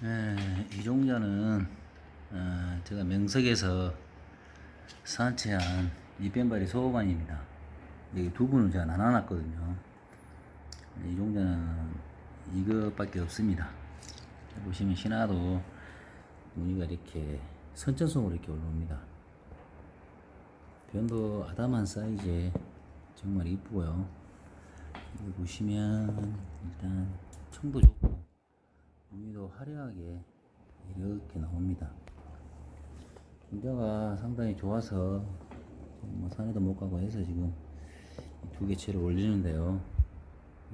네, 이 종자는 어, 제가 명석에서 산채한 이변발이 소반입니다. 여기 두 분을 제가 나눠놨거든요. 이 종자는 이것밖에 없습니다. 보시면 신화도 무늬가 이렇게 선천성으로 이렇게 올라옵니다. 변도 아담한 사이즈에 정말 이쁘고요. 여기 보시면 일단 청도 좋고 무늬도 화려하게 이렇게 나옵니다. 분자가 상당히 좋아서 뭐 산에도 못 가고 해서 지금 이두 개체를 올리는데요.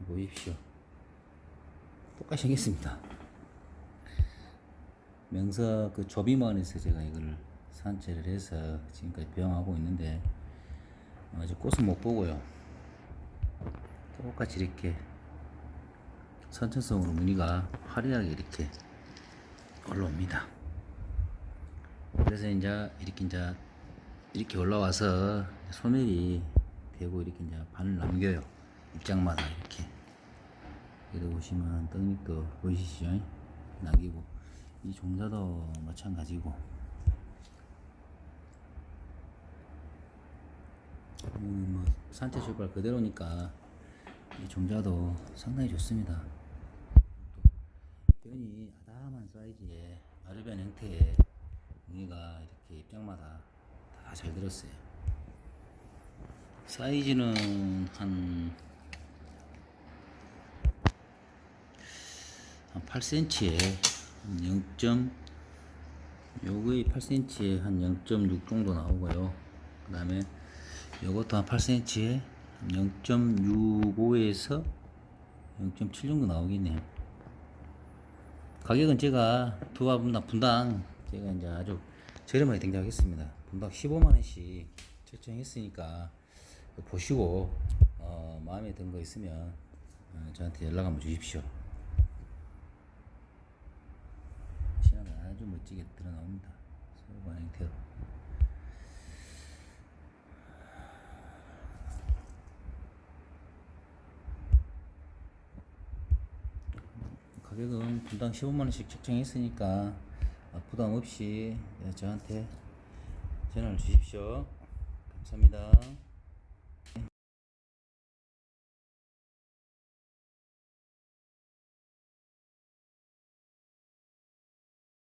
보십시오. 똑같이 생겼습니다. 명석 그 조비마을에서 제가 이걸 산채를 해서 지금까지 배양하고 있는데 아직 꽃은 못 보고요. 똑같이 이렇게 선천성으로 무늬가 화려하게 이렇게 올라옵니다. 그래서 이제 이렇게 이제 이렇게 올라와서 소멸이 되고 이렇게 이제 반을 남겨요. 입장마다 이렇게. 여기 보시면 떡잎도 보이시죠? 남기고 이 종자도 마찬가지고 음, 뭐 산채 출발 그대로니까 이 종자도 상당히 좋습니다. 또 변이 아담한 사이즈의 마르변 형태의 무늬가 이렇게 입장마다 다 잘 들었어요. 사이즈는 한, 한 8cm에 0. 요거의 8cm에 한 0.6 정도 나오고요. 그 다음에 요것도 한 8cm에 0.65에서 0.7 정도 나오겠네요. 가격은 제가 두 화 분당 분당 제가 이제 아주 저렴하게 등장하겠습니다. 분당 15만 원씩 책정했으니까 보시고 어, 마음에 든 거 있으면 어, 저한테 연락 한번 주십시오. 신화가 아주 멋지게 드러나옵니다. 소반 형태로. 가격은 분당 15만 원씩 책정했으니까 어, 부담 없이 예, 저한테 전화를 주십시오. 감사합니다.